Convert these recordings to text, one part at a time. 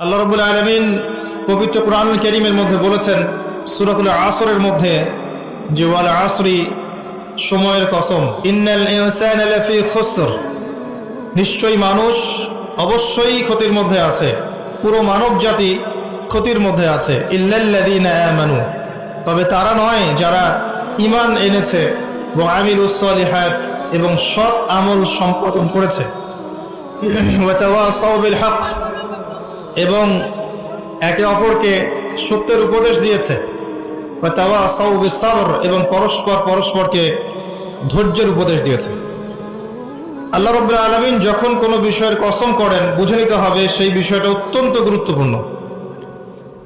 আল্লাহ রবুল আলমিন পবিত্র কোরআন করিমের মধ্যে বলেছেন, সুরাতুল আসরের মধ্যে যে ওয়াল আসরি, সময়ের কসম, ইন্নাল নিশ্চয়ই মানুষ অবশ্যই ক্ষতির মধ্যে আছে, পুরো মানব জাতি ক্ষতির মধ্যে আছে ইল্লাল্লাযীনা তবে তারা নয় যারা ইমান এনেছে এবং আমিলুস সলিহাত এবং সৎ আমল সম্পাদন করেছে। হক। এবং একে অপরকে সত্যের উপদেশ দিয়েছে। এবং পরস্পর পরস্পরকে ধৈর্যের উপদেশ দিয়েছে। আল্লাহ রব্বুল আলমিন যখন কোনো বিষয়ের কসম করেন, বুঝে নিতে হবে সেই বিষয়টা অত্যন্ত গুরুত্বপূর্ণ।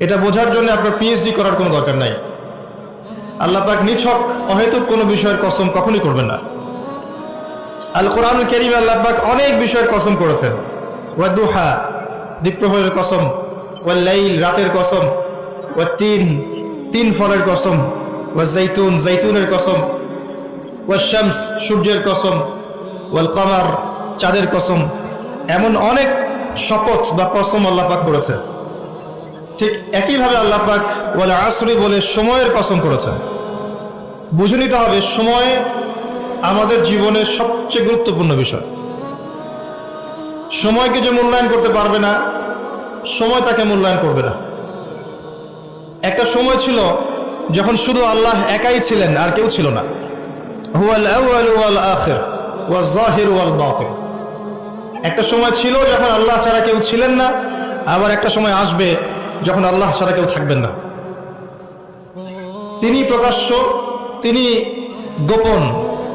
এটা বোঝার জন্য আপনার পিএইচডি করার কোনো দরকার নাই। আল্লাহ পাক নিছক অহেতুক কোনো বিষয়ের কসম কখনই করবেন না। আল কোরআন কেরিম আল্লাহ পাক অনেক বিষয়ের কসম করেছেন। ওয়া দুহা দ্বীপ্রহরের কসম ওয়া লাইল রাতের কসম ওয়া তিন তিন ফলের কসম ওয়া জাইতুন জাইতুনের কসম ওয়া শামস সূর্যের কসম, ওয়াল কমার চাঁদের কসম, এমন অনেক শপথ বা কসম আল্লাহ পাক করেছে ঠিক একইভাবে আল্লাহ পাক ওয়াল আসরি বলে সময়ের কসম করেছেন। বুঝে নিতে হবে, সময় আমাদের জীবনের সবচেয়ে গুরুত্বপূর্ণ বিষয়। সময়কে যে মূল্যায়ন করতে পারবে না, সময় তাকে মূল্যায়ন করবে না। একটা সময় ছিল যখন শুধু আল্লাহ একাই ছিলেন, আর কেউ ছিল না। একটা সময় ছিল যখন আল্লাহ ছাড়া কেউ ছিলেন না, আবার একটা সময় আসবে যখন আল্লাহ ছাড়া কেউ থাকবেন না। তিনি প্রকাশ্য, তিনি গোপন,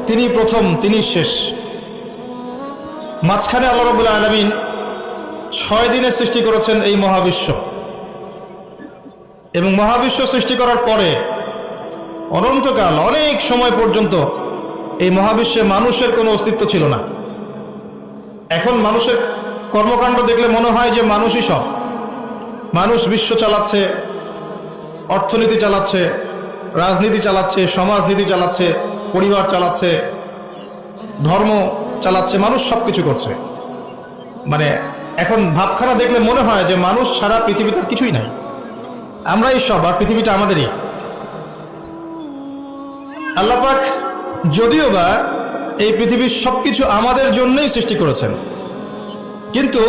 তিনি প্রথম, তিনি শেষ। মাঝখানে আল্লাহ রবুল্লা আলমিন ছয় দিনে সৃষ্টি করেছেন এই মহাবিশ্ব। এবং মহাবিশ্ব সৃষ্টি করার পরে অনন্তকাল, অনেক সময় পর্যন্ত এই মহাবিশ্বে মানুষের কোনো অস্তিত্ব ছিল না। এখন মানুষের কর্মকাণ্ড দেখলে মনে হয় যে মানুষই সব। মানুষ বিশ্ব চালাচ্ছে, অর্থনীতি চালাচ্ছে, রাজনীতি চালাচ্ছে, সমাজনীতি চালাচ্ছে, পরিবার চালাচ্ছে, ধর্ম চালাচ্ছে, মানুষ সব কিছু করছে। মানে এখন ভাবখানা দেখলে মনে হয় যে মানুষ ছাড়া পৃথিবীতে কিছুই নাই। আমরাই সব, আর পৃথিবীটা আমাদেরই। আল্লাপাক যদিও বা এই পৃথিবীর সবকিছু আমাদের জন্যই সৃষ্টি করেছেন, কিন্তু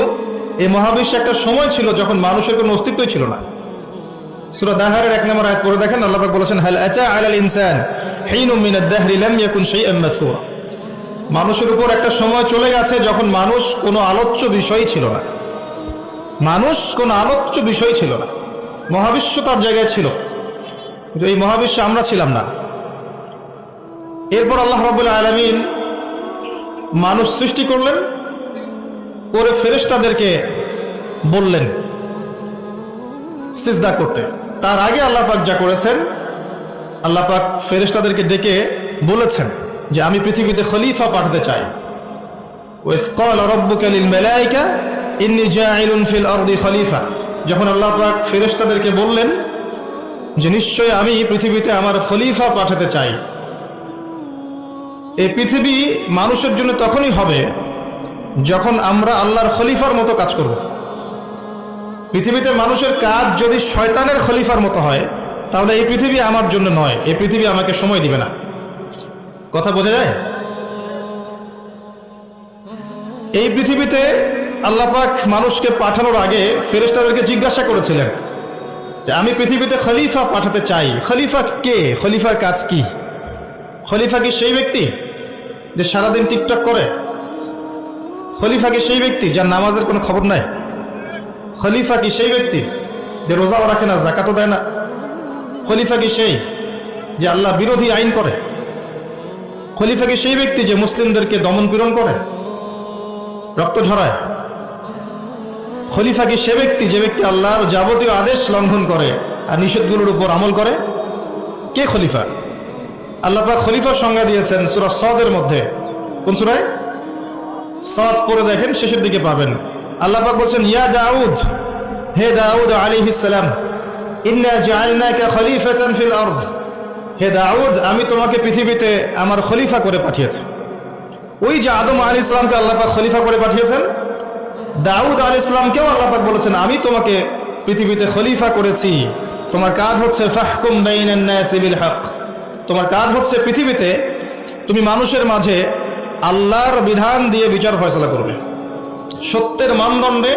এই মহাবিশ্বে একটা সময় ছিল যখন মানুষের কোনো অস্তিত্বই ছিল না। সূরা দাহারের এক নম্বর আয়াত পড়ে দেখেন, আল্লাহ বলেছেন, হাল আতা আলাল ইনসান হিনুম মিন আদ-দাহরি লাম ইয়াকুন শাইআন মাযকুরা মানুষের উপর একটা সময় চলে গেছে যখন মানুষ কোনো আলোচ্য বিষয়ই ছিল না। মানুষ কোনো আলোচ্য বিষয় ছিল না। মহাবিশ্ব তার জায়গায় ছিল। কিন্তু এই মহাবিশ্বে আমরা ছিলাম না। এরপর আল্লাহ রাবুল্লাহ আলমিন মানুষ সৃষ্টি করলেন, করে ফেরেশতাদেরকে বললেন, সিজদা করতে। তার আগে আল্লাহ পাক যা করেছেন, আল্লাহ পাক ফেরেশতাদেরকে ডেকে বলেছেন। যে আমি পৃথিবীতে খলিফা পাঠাতে চাই। খলিফা। যখন আল্লাহ পাক ফেরেশতাদেরকে বললেন যে নিশ্চয় আমি পৃথিবীতে আমার খলিফা পাঠাতে চাই। এই পৃথিবী মানুষের জন্য তখনই হবে যখন আমরা আল্লাহর খলিফার মতো কাজ করব। পৃথিবীতে মানুষের কাজ যদি শয়তানের খলিফার মতো হয়, তাহলে এই পৃথিবী আমার জন্য নয়। এই পৃথিবী আমাকে সময় দিবে না। কথা বোঝা যায়? এই পৃথিবীতে আল্লাপাক মানুষকে পাঠানোর আগে ফেরেশতাদেরকে জিজ্ঞাসা করেছিলেন যে, আমি পৃথিবীতে খলিফা পাঠাতে চাই। খলিফা কে? খলিফার কাজ কি? খলিফা কি সেই ব্যক্তি যে সারাদিন টিকটক করে? খলিফা কি সেই ব্যক্তি যার নামাজের কোনো খবর নাই? খলিফা কি সেই ব্যক্তি যে রোজাও রাখে না জাকাতও দেয় না? খলিফা কি সেই যে আল্লাহ বিরোধী আইন করে? খলিফা কি সেই ব্যক্তি যে মুসলিমদেরকে দমন পীড়ন করে, রক্ত ঝরায়। খলিফা কি সে ব্যক্তি যে ব্যক্তি আল্লাহর যাবতীয় আদেশ লঙ্ঘন করে আর নিষেধগুলোর উপর আমল করে, কে খলিফা? আল্লাহ পাক খলিফার সংজ্ঞা দিয়েছেন সুরা সদের মধ্যে। কোন সুরায়? সদ পরে দেখেন, শেষের দিকে পাবেন। আল্লাহ পাক বলছেন, ইয়া দাউদ, হে দাউদ আলাইহিস সালাম, ইন্না জাআলনাকা খলিফাতান ফিল আরদ। হে দাউদ, আমি তোমাকে পৃথিবীতে আমার খলিফা করে পাঠিয়েছি। ওই যে আদম আল ইসলামকে আল্লাহ পাক খলিফা করে পাঠিয়েছেন, দাউদ আল ইসলামকেও আল্লাপাক বলেছেন, আমি তোমাকে পৃথিবীতে খলিফা করেছি। তোমার কাজ হচ্ছে ফাহকুম বাইনান নাসি বিল হক। তোমার কাজ হচ্ছে পৃথিবীতে তুমি মানুষের মাঝে আল্লাহর বিধান দিয়ে বিচার ফয়সলা করবে। সত্যের মানদণ্ডে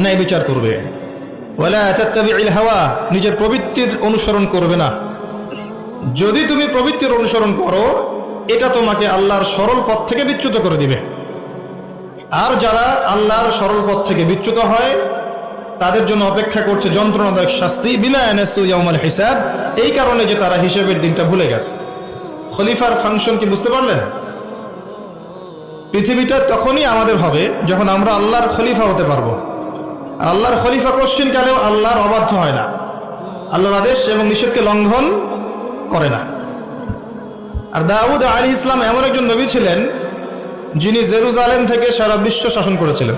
ন্যায় বিচার করবে। ওয়ালা নিজের প্রবৃত্তির অনুসরণ করবে না। যদি তুমি প্রবৃত্তির অনুসরণ করো, এটা তোমাকে আল্লাহর সরল পথ থেকে বিচ্যুত করে দিবে। আর যারা আল্লাহর সরল পথ থেকে বিচ্যুত হয়, তাদের জন্য অপেক্ষা করছে যন্ত্রণাদায়ক শাস্তি, বিনা ইয়াউমাল হিসাব। এই কারণে যে তারা হিসেবের দিনটা ভুলে গেছে। খলিফার ফাংশন কি বুঝতে পারলেন? পৃথিবীটা তখনই আমাদের হবে যখন আমরা আল্লাহর খলিফা হতে পারব। আর আল্লাহর খলিফা কোশ্চিন কালেও আল্লাহর অবাধ্য হয় না? আল্লাহর আদেশ এবং নিষেধকে লঙ্ঘন করে না। আর দাউদ আলী ইসলাম এমন একজন নবী ছিলেন, যিনি জেরুজালেম থেকে সারা বিশ্ব শাসন করেছিলেন।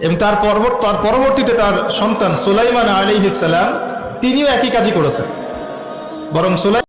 এবং তার পরবর্ত তার পরবর্তীতে তার সন্তান সুলাইমান আলী ইসালাম তিনিও একই কাজই করেছেন। বরং সুলাই